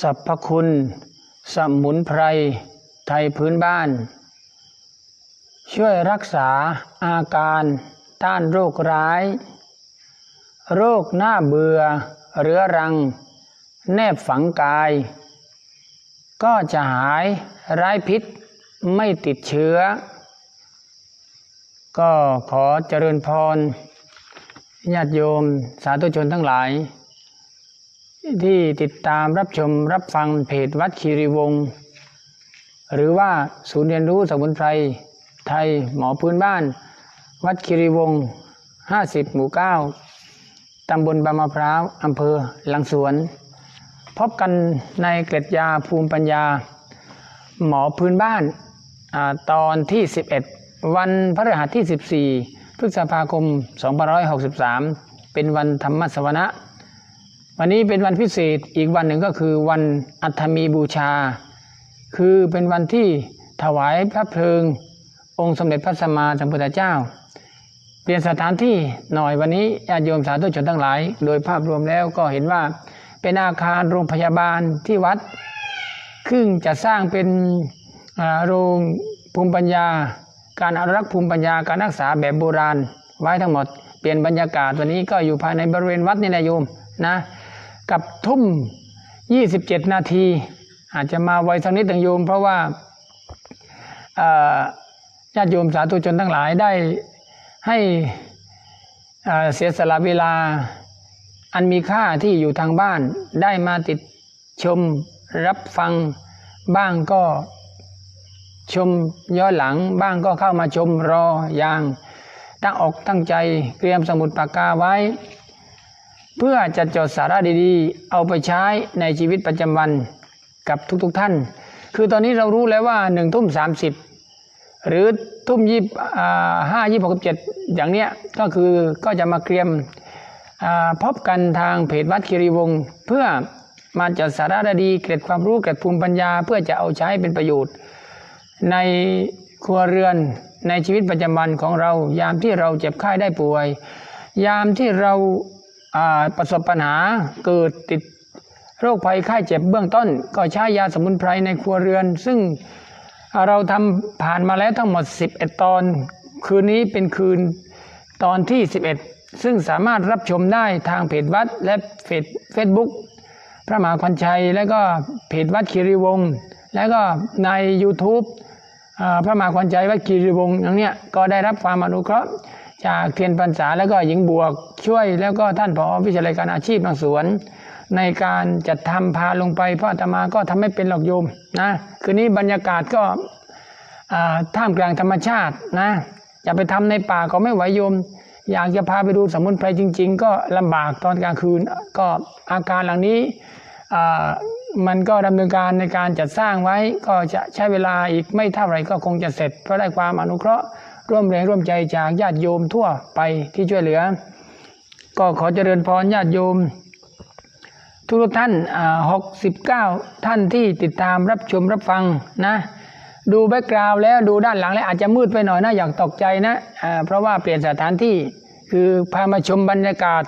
สรรพคุณ สมุนไพร ไทยพื้นบ้าน ช่วยรักษาอาการต้านโรคร้าย โรคหน้าเบื่อเรื้อรัง แนบฝังกาย ก็จะหายร้ายพิษไม่ติดเชื้อ ก็ขอเจริญพรญาติโยมสาธุชนทั้งหลาย ที่ติดตามรับชมรับฟังเพจวัดคีรีวงศ์หรือว่าศูนย์เรียนรู้สมุนไพรไทยหมอพื้นบ้าน วัดคีรีวงศ์50 หมู่ 9 ตำบลบางมะพร้าวอำเภอหลังสวน พบกันในเกล็ดยาภูมิปัญญา หมอพื้นบ้านอตอนที่ 11 วันพฤหัสที่ 14 พฤษภาคม 2563 เป็นวันธรรมสวนะ วันนี้เป็นวันพิเศษอีกวันหนึ่งก็คือวันอัฐมีบูชา คือเป็นวันที่ถวายพระเพลิง องค์สมเด็จพระสัมมาสัมพุทธเจ้า เปลี่ยนสถานที่หน่อยวันนี้ญาติโยมสาธุชนทั้งหลาย โดยภาพรวมแล้วก็เห็นว่าเป็นอาคารโรงพยาบาลที่วัดซึ่งจะสร้างเป็นโรงภูมิปัญญา การอนุรักษ์ภูมิปัญญาการรักษาแบบโบราณ ไว้ทั้งหมด เปลี่ยนบรรยากาศวันนี้ก็อยู่ภายในบริเวณวัดนี่แหละโยมนะ กับทุ่ม 27 นาที อาจจะมาไวสักนิดหนึ่งโยม เพราะว่าญาติโยมสาธุชนทั้งหลายได้ให้เอ่อเสียสละเวลาอันมีค่าที่อยู่ทางบ้านได้มาติดชมรับฟังบ้างก็ชมย้อนหลังบ้างก็เข้ามาชมรออย่างตั้งอกตั้งใจเตรียมสมุดปากกาไว้ เพื่อจะจดสาระดีๆ เอาไปใช้ในชีวิตประจำวันกับทุกๆท่าน คือตอนนี้เรารู้แล้วว่าหนึ่งทุ่มสามสิบหรือทุ่มยี่ห้ายี่หกเจ็ดอย่างเนี้ยก็คือก็จะมาเตรียมพบกันทางเพจวัดคีรีวงศ์เพื่อมาจัดสาระดีๆเกร็ดความรู้เกร็ดภูมิปัญญา เพื่อจะเอาใช้เป็นประโยชน์ ในครัวเรือนในชีวิตประจำวันของเรา ยามที่เราเจ็บไข้ได้ป่วย ยามที่เรา ประสบปัญหาเกิดติดโรคภัยไข้เจ็บเบื้องต้น ก็ใช้ยาสมุนไพรในครัวเรือน ซึ่งเราทำผ่านมาแล้วทั้งหมด 11 ตอน คืนนี้เป็นคืนตอนที่ 11 ซึ่งสามารถรับชมได้ทางเพจวัดและเฟซเฟซบุ๊กพระมหาควันชัย และก็เพจวัดคีรีวงศ์แล้วก็ใน YouTube พระมหาควันชัยวัดคีรีวงศ์อย่างเนี้ยก็ได้รับความอนุเคราะห์ จากเทียนพรรษาแล้วก็หญิงบวกช่วย แล้วก็ท่านผอวิชาลัยการอาชีพบางสวน ในการจัดทำพาลงไปพระอาตมาก็ทำไม่เป็นหรอกโยมนะคืนนี้บรรยากาศก็ท่ามกลางธรรมชาตินะจะไปทำในป่าก็ไม่ไหวโยม อยากจะพาไปดูสมุนไพรจริง ๆ ก็ลำบากตอนกลางคืนก็อาการหลังนี้มันก็ดำเนินการในการจัดสร้างไว้ก็จะใช้เวลาอีกไม่เท่าไหร่ก็คงจะเสร็จเพราะได้ความอนุเคราะห์ ร่วมแรงร่วมใจจากญาติโยมทั่วไปที่ช่วยเหลือ ก็ขอเจริญพรญาติโยม ทุกท่านหกสิบเก้าท่านที่ติดตามรับชมรับฟังนะ ดูแบ็กกราวด์แล้วดูด้านหลังแล้วอาจจะมืดไปหน่อยนะอย่างตกใจนะอ่าเพราะว่าเปลี่ยนสถานที่คือพามาชมบรรยากาศ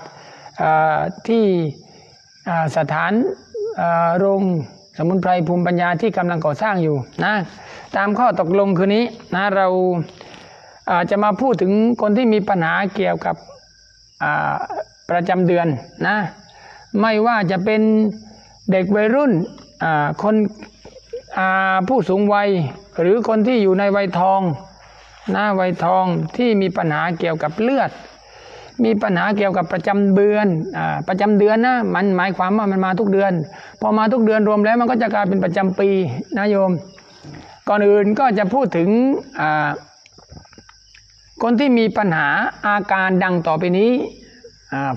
ที่สถานโรงสมุนไพรภูมิปัญญาที่กำลังก่อสร้างอยู่นะตามข้อตกลงคืนนี้นะเรา จจะมาพูดถึงคนที่มีปัญหาเกี่ยวกับประจำเดือนนะไม่ว่าจะเป็นเด็กวัยรุ่นคนผู้สูงวัย หรือคนที่อยู่ในวัยทองนะวัยทองที่มีปัญหาเกี่ยวกับเลือด มีปัญหาเกี่ยวกับประจำเดือนอประจำเดือนนะมันหมายความว่ามันมาทุกเดือน พอมาทุกเดือนรวมแล้วมันก็จะกลายเป็นประจำปีนะโยม ก่อนอื่นก็จะพูดถึงอ คนที่มีปัญหาอาการดังต่อไปนี้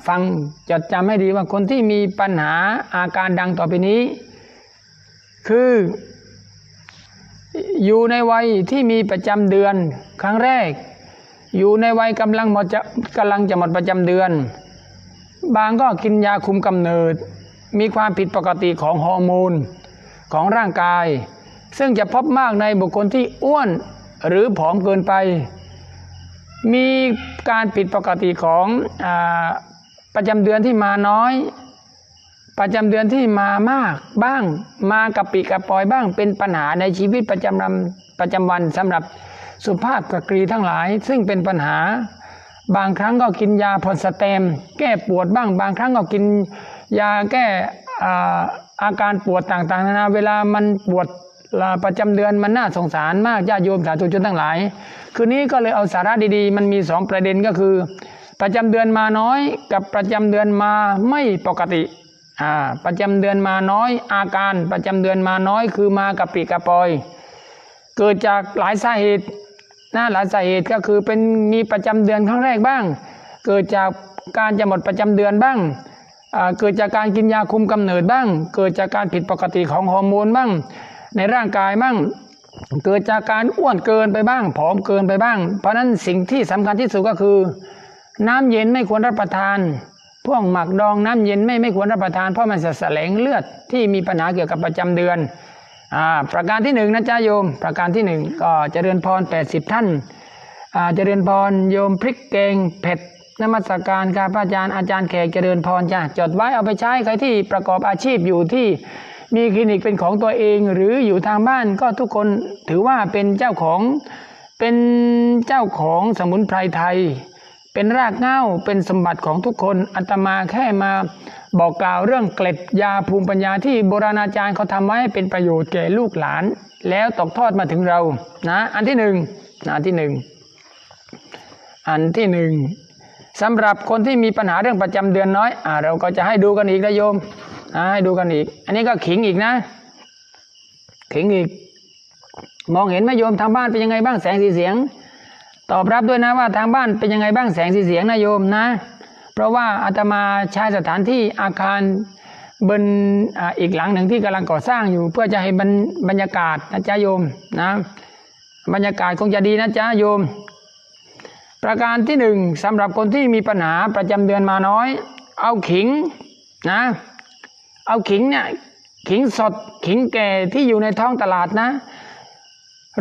ฟังจดจำให้ดีว่าคนที่มีปัญหาอาการดังต่อไปนี้ คือ อยู่ในวัยที่มีประจำเดือนครั้งแรก อยู่ในวัยกำลังหมดจะกำลังจะหมดประจำเดือน บางก็กินยาคุมกำเนิด มีความผิดปกติของฮอร์โมนของร่างกาย ซึ่งจะพบมากในบุคคลที่อ้วนหรือผอมเกินไป มีการผิดปกติของอประจำเดือนที่มาน้อย ประจำเดือนที่มามากบ้างมากับปีกระปอยบ้างเป็นปัญหาในชีวิตประจำรำประจำวันสำหรับสุภาพสตรีทั้งหลาย ซึ่งเป็นปัญหา บางครั้งก็กินยาพอนสเตม แก้ปวดบ้าง บางครั้งก็กินยาแก้อ่าอาการปวดต่างๆนานาเวลามันปวด ประจำเดือนมันน่าสงสารมากญาติโยมสาธุชนทั้งหลาย คืนนี้ก็เลยเอาสาระดีๆ มันมีสองประเด็นก็คือ ประจำเดือนมาน้อย กับประจำเดือนมาไม่ปกติอ่าประจำเดือนมาน้อย อาการประจำเดือนมาน้อยคือมากับปีกระปอย เกิดจากหลายสาเหตุนะหลายสาเหตุก็คือเป็นมีประจำเดือนครั้งแรกบ้าง เกิดจากการจะหมดประจำเดือนบ้างอ่าเกิดจากการกินยาคุมกำเนิดบ้าง เกิดจากการผิดปกติของฮอร์โมนบ้าง ในร่างกายบ้างเกิดจากการอ้วนเกินไปบ้าง ผอมเกินไปบ้าง เพราะฉะนั้นสิ่งที่สำคัญที่สุดก็คือ น้ำเย็นไม่ควรรับประทาน พวกหมักดองน้ำเย็นไม่ไม่ควรรับประทานเพราะมันจะแสลงเลือดที่มีปัญหาเกี่ยวกับประจำเดือนอ่าประการที่หนึ่งนะจ๊ะโยม ประการที่หนึ่งก็เจริญพร 80 ท่านอ่าเจริญพรโยมพริกเกงเผ็ดนมัสการครับอาจารย์อาจารย์แขกเจริญพรจ้ะจดไว้เอาไปใช้ใครที่ประกอบอาชีพอยู่ที่ มีคลินิกเป็นของตัวเอง หรืออยู่ทางบ้านก็ทุกคนถือว่าเป็นเจ้าของเป็นเจ้าของสมุนไพรไทย เป็นรากเหง้าเป็นสมบัติของทุกคนอาตมาแค่มาบอกกล่าวเรื่องเกล็ดยาภูมิปัญญาที่โบราณอาจารย์เขาทำไว้ให้เป็นประโยชน์แก่ลูกหลาน แล้วตกทอดมาถึงเรานะอันที่หนึ่งนะอันที่หนึ่งอันที่หนึ่งสำหรับคนที่มีปัญหาเรื่องประจำเดือนน้อยอ่าเราก็จะให้ดูกันอีกนะโยม ให้ดูกันอีก อันนี้ก็ขิงอีกนะ ขิงอีก มองเห็นไหมโยมทางบ้านเป็นยังไงบ้างแสงสีเสียง ตอบรับด้วยนะว่าทางบ้านเป็นยังไงบ้างแสงสีเสียงนะโยมนะ เพราะว่าอาตมาใช้สถานที่อาคารบนอ่าอีกหลังหนึ่งที่กำลังก่อสร้างอยู่ เพื่อจะให้บรรบรรยากาศนะจ๊ะโยมนะ บรรยากาศคงจะดีนะจ๊ะโยม ประการที่หนึ่งสำหรับคนที่มีปัญหาประจำเดือนมาน้อย เอาขิงนะ เอาขิงเนี่ยขิงสดขิงแก่ที่อยู่ในท้องตลาดนะ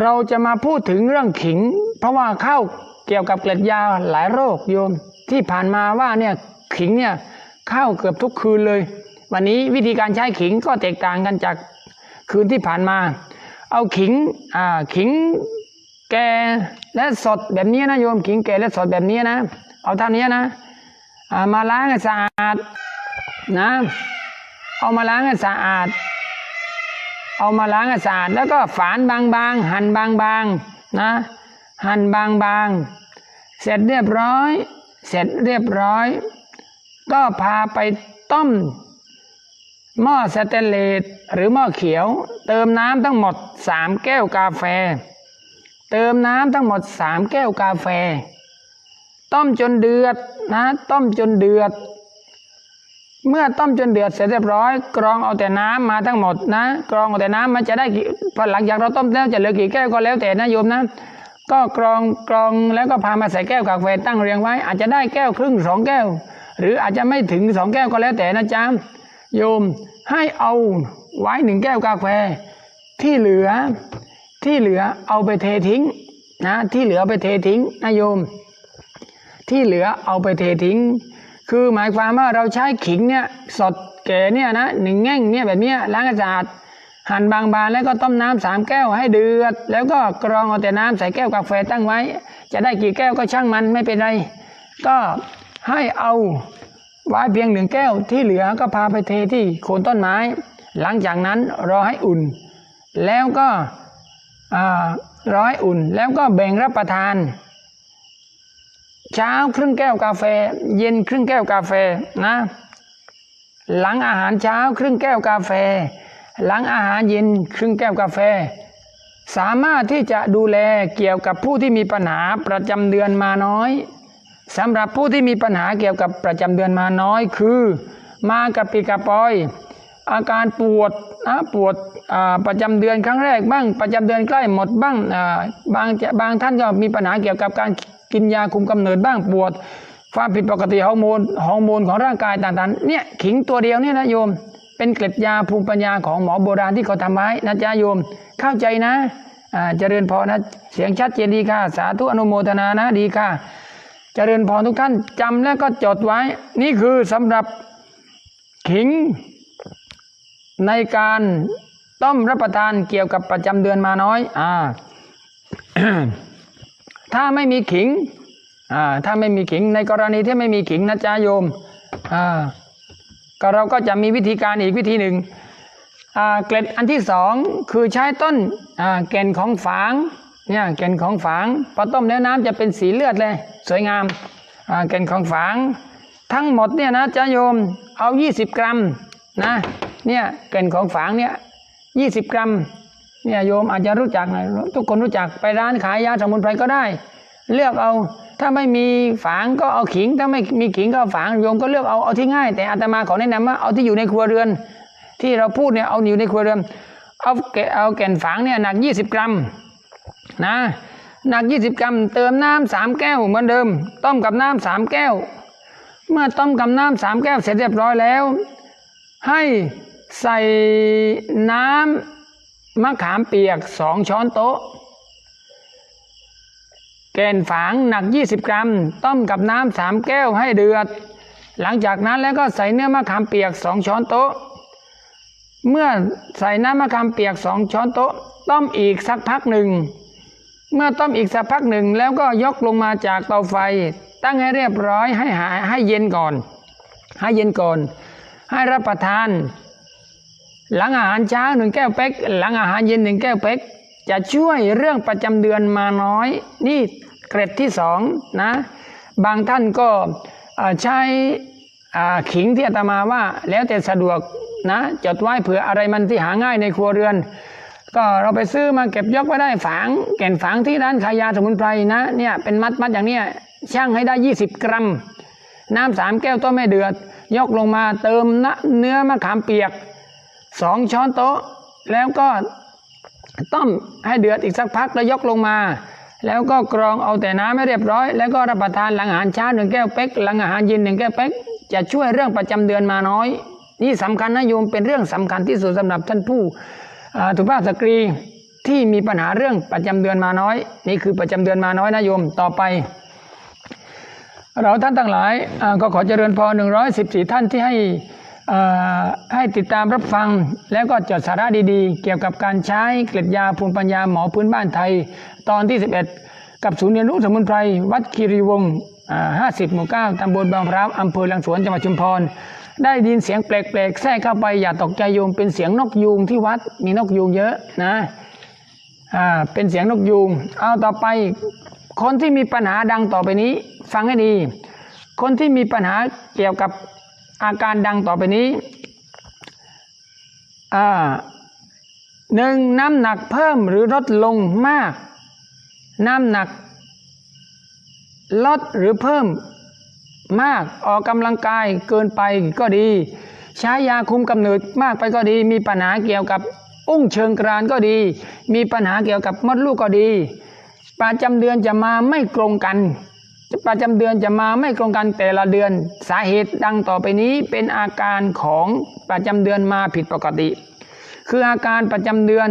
เราจะมาพูดถึงเรื่องขิง เพราะว่าเข้าเกี่ยวกับเกล็ดยาหลายโรคโยม ที่ผ่านมาว่าเนี่ยขิงเนี่ยเข้าเกือบทุกคืนเลย วันนี้วิธีการใช้ขิงก็แตกต่างกันจากคืนที่ผ่านมา เอาขิงอ่าขิงแก่และสดแบบนี้นะโยมขิงแก่และสดแบบนี้นะ เอาเท่านี้นะอ่ามาล้างให้สะอาดนะ เอามาล้างให้สะอาด เอามาล้างให้สะอาด แล้วก็ฝานบางๆ หั่นบางๆนะ หั่นบางๆ เสร็จเรียบร้อย เสร็จเรียบร้อย ก็พาไปต้มหม้อสเตนเลสหรือหม้อเขียว เติมน้ำทั้งหมดสามแก้วกาแฟ เติมน้ำทั้งหมดสามแก้วกาแฟ ต้มจนเดือดนะ ต้มจนเดือด เมื่อต้มจนเดือดเสร็จเรียบร้อย กรองเอาแต่น้ำมาทั้งหมดนะ กรองเอาแต่น้ำมันจะได้พอหลังจากเราต้มแล้วจะเหลือกี่แก้วก็แล้วแต่นะโยมนะก็กรองกรองแล้วก็พามาใส่แก้วกาแฟตั้งเรียงไว้ อาจจะได้แก้วครึ่งสองแก้ว หรืออาจจะไม่ถึงสองแก้วก็แล้วแต่นะจ๊ะโยมให้เอาไว้หนึ่งแก้วกาแฟ ที่เหลือที่เหลือเอาไปเททิ้งนะที่เหลือไปเททิ้งนะโยม ที่เหลือเอาไปเททิ้ง คือหมายความว่าเราใช้ขิงเนี่ยสดแก่เนี่ยนะหนึ่งแง่งเนี่ยแบบเนี้ยล้างให้สะอาดหั่นบางๆแล้วก็ต้มน้ำสามแก้วให้เดือด แล้วก็กรองเอาแต่น้ำใส่แก้วกาแฟตั้งไว้ จะได้กี่แก้วก็ช่างมันไม่เป็นไร ก็ให้เอาไว้เพียงหนึ่งแก้วที่เหลือก็พาไปเทที่โคนต้นไม้ หลังจากนั้นรอให้อุ่น แล้วก็อ่ารอให้อุ่นแล้วก็แบ่งรับประทาน เช้าครึ่งแก้วกาแฟ เย็นครึ่งแก้วกาแฟนะ หลังอาหารเช้าครึ่งแก้วกาแฟ หลังอาหารเย็นครึ่งแก้วกาแฟ สามารถที่จะดูแลเกี่ยวกับผู้ที่มีปัญหาประจำเดือนมาน้อยสำหรับผู้ที่มีปัญหาเกี่ยวกับประจำเดือนมาน้อยคือ มากับปีกระปอย อาการปวดนะปวดประจำเดือนครั้งแรกบ้างประจำเดือนใกล้หมดบ้างบางบางท่านก็มีปัญหาเกี่ยวกับการ กินยาคุมกำเนิดบ้างปวดความผิดปกติฮอร์โมนฮอร์โมนของร่างกายต่างๆเนี่ยขิงตัวเดียวเนี่ยนะโยม เป็นเกล็ดยาภูมิปัญญาของหมอโบราณที่เขาทำไว้นะจ๊ะโยม เข้าใจนะอ่าเจริญพรนะเสียงชัดเจนดีค่ะ สาธุอนุโมทนานะดีค่ะ เจริญพรทุกท่านจำแล้วก็จดไว้ นี่คือสำหรับขิงในการต้มรับประทานเกี่ยวกับประจำเดือนมาน้อย อ่า ถ้าไม่มีขิงถ้าไม่มีขิงในกรณีที่ไม่มีขิงนะจ๊ะโยมก็เราก็จะมีวิธีการอีกวิธีหนึ่งเกล็ดอันที่สองคือใช้ต้นแก่นของฝางเนี่ยแก่นของฝางพอต้มแล้วน้ำจะเป็นสีเลือดเลย สวยงามแก่นของฝาง ทั้งหมดเนี่ยนะจ๊ะโยมเอา 20 กรัมนะเนี่ยแก่นของฝางเนี่ย20 กรัม เนี่ยโยมอาจจะรู้จักนะทุกคนรู้จักไปร้านขายยาสมุนไพรก็ได้ เลือกเอาถ้าไม่มีฝางก็เอาขิง ถ้าไม่มีขิงก็เอาฝางโยมก็เลือกเอาเอาที่ง่าย แต่อาตมาขอแนะนำว่าเอาที่อยู่ในครัวเรือน ที่เราพูดเนี่ยเอาอยู่ในครัวเรือนเอาแกเอาแก่นฝางเนี่ยหนัก 20 กรัมนะหนัก 20 กรัม เติมน้ำสามแก้วเหมือนเดิม ต้มกับน้ำสามแก้ว เมื่อต้มกับน้ำสามแก้วเสร็จเรียบร้อยแล้ว ให้ใส่น้ำ มะขามเปียกสองช้อนโต๊ะ แกนฝางหนัก 20 กรัม ต้มกับน้ำสามแก้วให้เดือด หลังจากนั้นแล้วก็ใส่เนื้อมะขามเปียกสองช้อนโต๊ะ เมื่อใส่น้ำมะขามเปียกสองช้อนโต๊ะ ต้มอีกสักพักหนึ่ง เมื่อต้มอีกสักพักหนึ่งแล้วก็ยกลงมาจากเตาไฟ ตั้งให้เรียบร้อยให้หายให้เย็นก่อน ให้เย็นก่อน ให้รับประทาน หลังอาหารเช้าหนึ่งแก้วเป๊ก หลังอาหารเย็นหนึ่งแก้วเป๊ก จะช่วยเรื่องประจำเดือนมาน้อย นี่เกร็ดที่สองนะ บางท่านก็ใช้ขิงที่อาตมาว่า แล้วแต่สะดวกนะจดไว้เผื่ออะไรมันที่หาง่ายในครัวเรือน ก็เราไปซื้อมาเก็บยกไว้ได้ฝางแก่นฝางที่ร้านขายยาสมุนไพรนะเนี่ยเป็นมัดมัดอย่างเนี้ยช่างให้ได้ 20 กรัม น้ำสามแก้วต้มไม่เดือด ยกลงมาเติมนะเนื้อมะขามเปียก สองช้อนโต๊ะ แล้วก็ต้มให้เดือดอีกสักพักแล้วยกลงมา แล้วก็กรองเอาแต่น้ำให้เรียบร้อย แล้วก็รับประทานหลังอาหารเช้าหนึ่งแก้วเป๊กหลังอาหารเย็นหนึ่งแก้วเป๊กจะช่วยเรื่องประจำเดือนมาน้อย นี่สำคัญนะโยมเป็นเรื่องสำคัญที่สุดสำหรับท่านผู้อ่าสุภาพสตรีที่มีปัญหาเรื่องประจำเดือนมาน้อย นี่คือประจำเดือนมาน้อยนะโยมต่อไปเราท่านทั้งหลายก็ขอเจริญพร114 ท่านที่ให้ ให้ติดตามรับฟัง แล้วก็จดสาระดีๆ เกี่ยวกับการใช้เกล็ดยาภูมิปัญญาหมอพื้นบ้านไทย ตอนที่ 11 กับศูนย์เรียนรู้สมุนไพร วัดคีรีวงศ์อ่า50 หมู่ 9 ตำบลบางพร้าวอำเภอลังสวนจังหวัดชุมพร ได้ยินเสียงแปลกๆ แทรกเข้าไปอย่าตกใจโยมเป็นเสียงนกยูงที่วัดมีนกยูงเยอะนะอ่าเป็นเสียงนกยูงเอาต่อไป คนที่มีปัญหาดังต่อไปนี้ ฟังให้ดี คนที่มีปัญหาเกี่ยวกับ อาการดังต่อไปนี้หนึ่งน้ำหนักเพิ่มหรือลดลงมาก น้ำหนักลดหรือเพิ่มมากออกกำลังกายเกินไปก็ดี ใช้ยาคุมกำเนิดมากไปก็ดี มีปัญหาเกี่ยวกับอุ้งเชิงกรานก็ดี มีปัญหาเกี่ยวกับมดลูกก็ดีประจำเดือนจะมาไม่ตรงกัน ประจำเดือนจะมาไม่ตรงกันแต่ละเดือน สาเหตุดังต่อไปนี้เป็นอาการของประจำเดือนมาผิดปกติ คืออาการประจำเดือน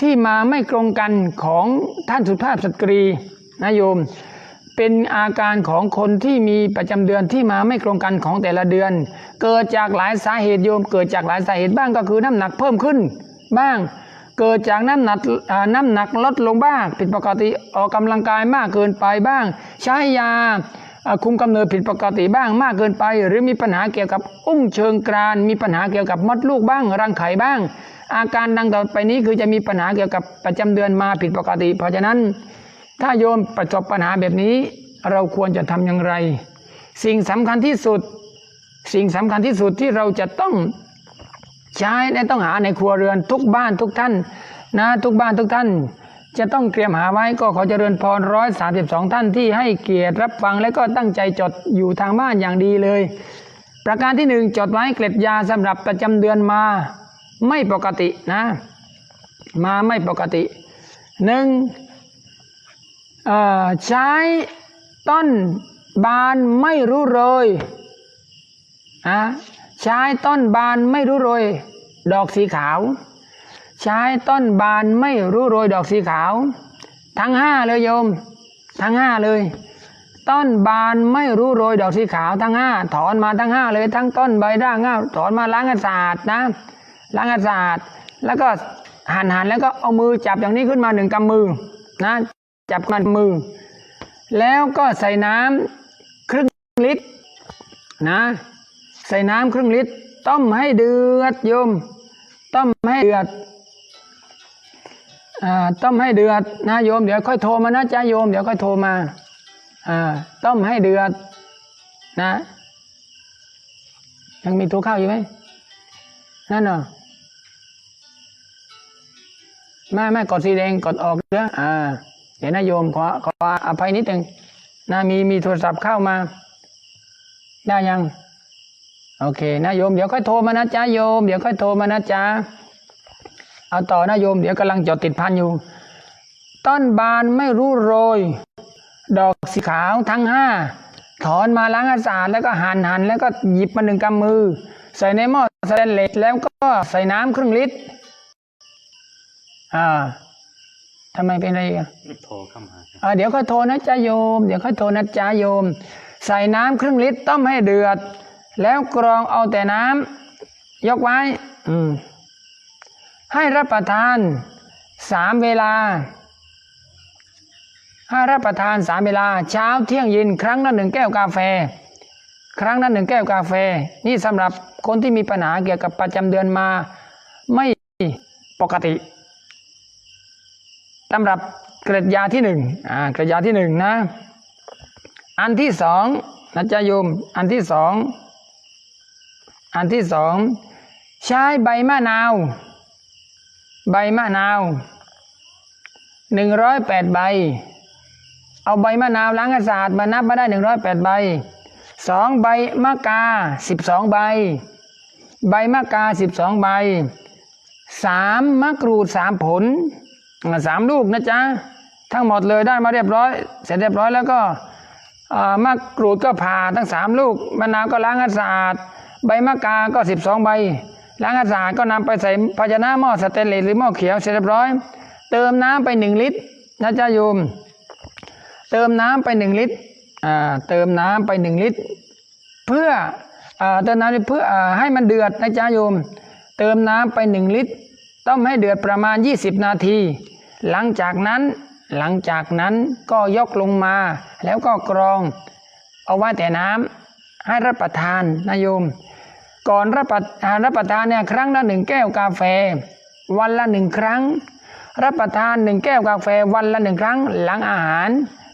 ที่มาไม่ตรงกันของท่านสุภาพสตรีนะโยม เป็นอาการของคนที่มีประจำเดือนที่มาไม่ตรงกันของแต่ละเดือน เกิดจากหลายสาเหตุโยม เกิดจากหลายสาเหตุบ้างก็คือน้ำหนักเพิ่มขึ้น บ้าง เกิดจากน้ำหนักน้ำหนักลดลงบ้าง ผิดปกติออกกำลังกายมากเกินไปบ้าง ใช้ยาอ่าคุมกำเนิดผิดปกติบ้างมากเกินไป หรือมีปัญหาเกี่ยวกับอุ้งเชิงกราน มีปัญหาเกี่ยวกับมดลูกบ้าง รังไข่บ้าง อาการดังต่อไปนี้คือจะมีปัญหาเกี่ยวกับประจำเดือนมาผิดปกติ เพราะฉะนั้น ถ้าโยมประสบปัญหาแบบนี้ เราควรจะทำอย่างไร สิ่งสำคัญที่สุด สิ่งสำคัญที่สุดที่เราจะต้อง ใช้และต้องหาในครัวเรือนทุกบ้านทุกท่าน นะทุกบ้านทุกท่าน จะต้องเตรียมหาไว้ก็ขอเจริญพรร้อยสามสิบสองท่านที่ให้เกียรติรับฟังและก็ตั้งใจจดอยู่ทางบ้านอย่างดีเลย ประการที่หนึ่งจดไว้เกล็ดยาสำหรับประจำเดือนมาไม่ปกตินะ มาไม่ปกติหนึ่งใช้ต้นบานไม่รู้โรยนะ ใช้ต้นบานไม่รู้โรย ดอกสีขาว ใช้ต้นบานไม่รู้โรยดอกสีขาว ทั้งห้าเลยโยม ทั้งห้าเลย ต้นบานไม่รู้โรยดอกสีขาวทั้งห้าถอนมาทั้งห้าเลย ทั้งต้นใบด่างห้าถอนมาล้างให้สะอาดนะล้างให้สะอาดแล้วก็หั่นหั่นแล้วก็เอามือจับอย่างนี้ขึ้นมาหนึ่งกำมือนะจับมันมือ แล้วก็ใส่น้ำครึ่งลิตรนะ ใส่น้ำครึ่งลิตร ต้มให้เดือดโยม ต้มให้เดือดอ่าต้มให้เดือดนะโยม เดี๋ยวค่อยโทรมานะจ้าโยม เดี๋ยวค่อยโทรมาอ่าต้มให้เดือดนะ ยังมีตัวข้าวอยู่ไหมนั่นเหรอไม่ไม่กดสีแดงกดออกเด้ออ่า เดี๋ยวนะโยมขอขออภัยนิดหนึ่งนะมีมีโทรศัพท์เข้ามา ได้ยัง โอเคนะโยมเดี๋ยวค่อยโทรมานะจ๊ะโยมเดี๋ยวค่อยโทรมานะจ๊ะเอาต่อนะโยมเดี๋ยวกำลังจดติดพันอยู่ ต้นบานไม่รู้โรย ดอกสีขาวทั้งห้าถอนมาล้างให้สะอาดแล้วก็หั่นหั่นแล้วก็หยิบมาหนึ่งกำมือ ใส่ในหม้อสแตนเลสแล้วก็ใส่น้ำครึ่งลิตรอ่าทำไมเป็นอะไรอีกอะโทรเข้ามาอ่าเดี๋ยวค่อยโทรนะจ๊ะโยม เดี๋ยวค่อยโทรนะจ๊ะโยม ใส่น้ำครึ่งลิตรต้มให้เดือด แล้วกรองเอาแต่น้ำยกไว้ให้รับประทานสามเวลา ให้รับประทานสามเวลา เช้าเที่ยงเย็นครั้งละหนึ่งแก้วกาแฟ ครั้งละหนึ่งแก้วกาแฟ นี่สำหรับคนที่มีปัญหาเกี่ยวกับประจำเดือนมา ไม่ปกติตำรับเกล็ดยาที่หนึ่งอ่าเกล็ดยาที่หนึ่งนะ อันที่สองนะจ๊ะโยม อันที่สอง อันที่สองใช้ใบมะนาว ใบมะนาวหนึ่งร้อยแปดใบ เอาใบมะนาวล้างให้สะอาดมานับมาได้หนึ่งร้อยแปดใบสองใบมะกาสิบสองใบ ใบมะกาสิบสองใบสามมะกรูดสามผลสามลูกนะจ๊ะทั้งหมดเลยได้มาเรียบร้อย เสร็จเรียบร้อยแล้วก็มะกรูดก็ผ่าทั้งสามลูกมะนาวก็ล้างให้สะอาด ใบมะกาก็สิบสองใบล้างให้สะอาดก็นำไปใส่ภาชนะหม้อสแตนเลสหรือหม้อเขียวเสร็จเรียบร้อย เติมน้ำไปหนึ่งลิตรนะจ๊ะโยม เติมน้ำไปหนึ่งลิตรอ่าเติมน้ำไปหนึ่งลิตร เพื่ออ่าเติมน้ำเพื่ออ่าให้มันเดือดนะจ๊ะโยม เติมน้ำไปหนึ่งลิตร ต้มให้เดือดประมาณ 20 นาที หลังจากนั้นหลังจากนั้นก็ยกลงมาแล้วก็กรอง เอาไว้แต่น้ำให้รับประทานนะโยม ก่อนรับประทานรับประทานเนี่ยครั้งละหนึ่งแก้วกาแฟ วันละหนึ่งครั้ง รับประทานหนึ่งแก้วกาแฟวันละหนึ่งครั้ง หลังอาหาร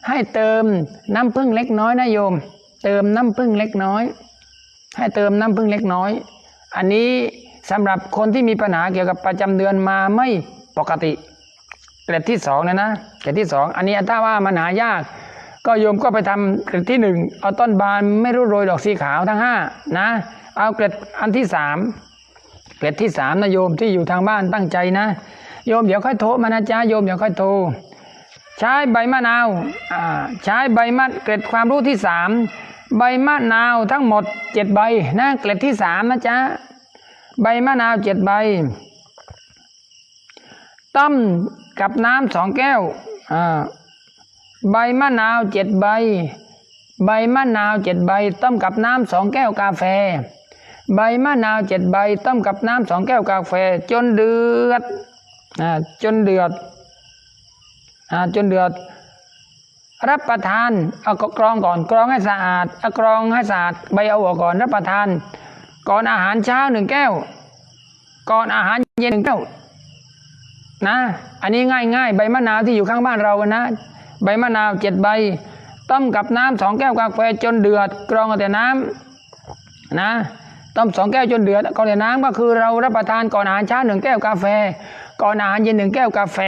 ให้เติมน้ำผึ้งเล็กน้อยนะโยม เติมน้ำผึ้งเล็กน้อย ให้เติมน้ำผึ้งเล็กน้อย อันนี้สำหรับคนที่มีปัญหาเกี่ยวกับประจำเดือนมาไม่ปกติเกล็ดที่สองนะนะเกล็ดที่สองอันนี้ถ้าว่ามันหายาก ก็โยมก็ไปทำเกล็ดที่หนึ่งเอาต้นบานไม่รู้โรยดอกสีขาวทั้งห้านะ เอาเกล็ดอันที่สามเกล็ดที่สามนะโยมที่อยู่ทางบ้านตั้งใจนะโยมเดี๋ยวค่อยโทรมานะจ๊ะโยมเดี๋ยวค่อยโทรใช้ใบมะนาวใช้ใบมะเกล็ดความรู้ที่สามใบมะนาวทั้งหมดเจ็ดใบนะเกล็ดที่สามนะจ๊ะใบมะนาวเจ็ดใบต้มกับน้ำสองแก้วใบมะนาวเจ็ดใบ ใบมะนาวเจ็ดใบต้มกับน้ำสองแก้วกาแฟ ใบมะนาวเจ็ดใบต้มกับน้ำสองแก้วกาแฟ จนเดือดจนเดือดจนเดือด รับประทานเอากรองก่อนกรองให้สะอาดเอากรองให้สะอาดใบเอาออกก่อนรับประทาน ก่อนอาหารเช้าหนึ่งแก้ว ก่อนอาหารเย็นหนึ่งแก้วนะอันนี้ง่ายง่ายใบมะนาวที่อยู่ข้างบ้านเรานะ ใบมะนาวเจ็ดใบ ต้มกับน้ำสองแก้วกาแฟจนเดือด กรองแต่น้ำนะ ต้มสองแก้วจนเดือดกรองแต่น้ำก็คือเรารับประทานก่อนอาหารเช้าหนึ่งแก้วกาแฟ ก่อนอาหารเย็นหนึ่งแก้วกาแฟ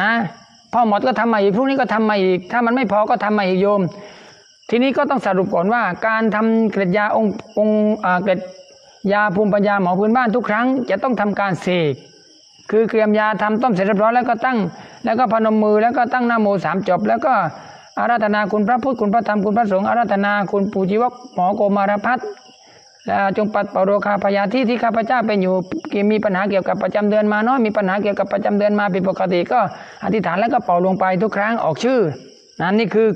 นะพอหมดก็ทำใหม่อีกพรุ่งนี้ก็ทำใหม่อีก ถ้ามันไม่พอก็ทำใหม่อีกโยม ทีนี้ก็ต้องสรุปก่อนว่า การทำเกล็ดยาองค์องค์เกล็ดยาภูมิปัญญาหมอพื้นบ้านทุกครั้ง จะต้องทำการเสกคือเตรียมยาทำต้มเสร็จเรียบร้อยแล้วก็ตั้ง แล้วก็พนมมือแล้วก็ตั้งหน้าโมสามจบ แล้วก็อาราธนาคุณพระพุทธคุณพระธรรมคุณพระสงฆ์อาราธนาคุณปู่ชีวกหมอโกมารพัฒน์ จงปัดเป่าโรคาพยาธิที่ข้าพเจ้าเป็นอยู่มีปัญหาเกี่ยวกับประจำเดือนมาน้อยมีปัญหาเกี่ยวกับประจำเดือนมาผิดปกติก็อธิษฐานแล้วก็เป่าลงไปทุกครั้งออกชื่อนั่นนี่คือ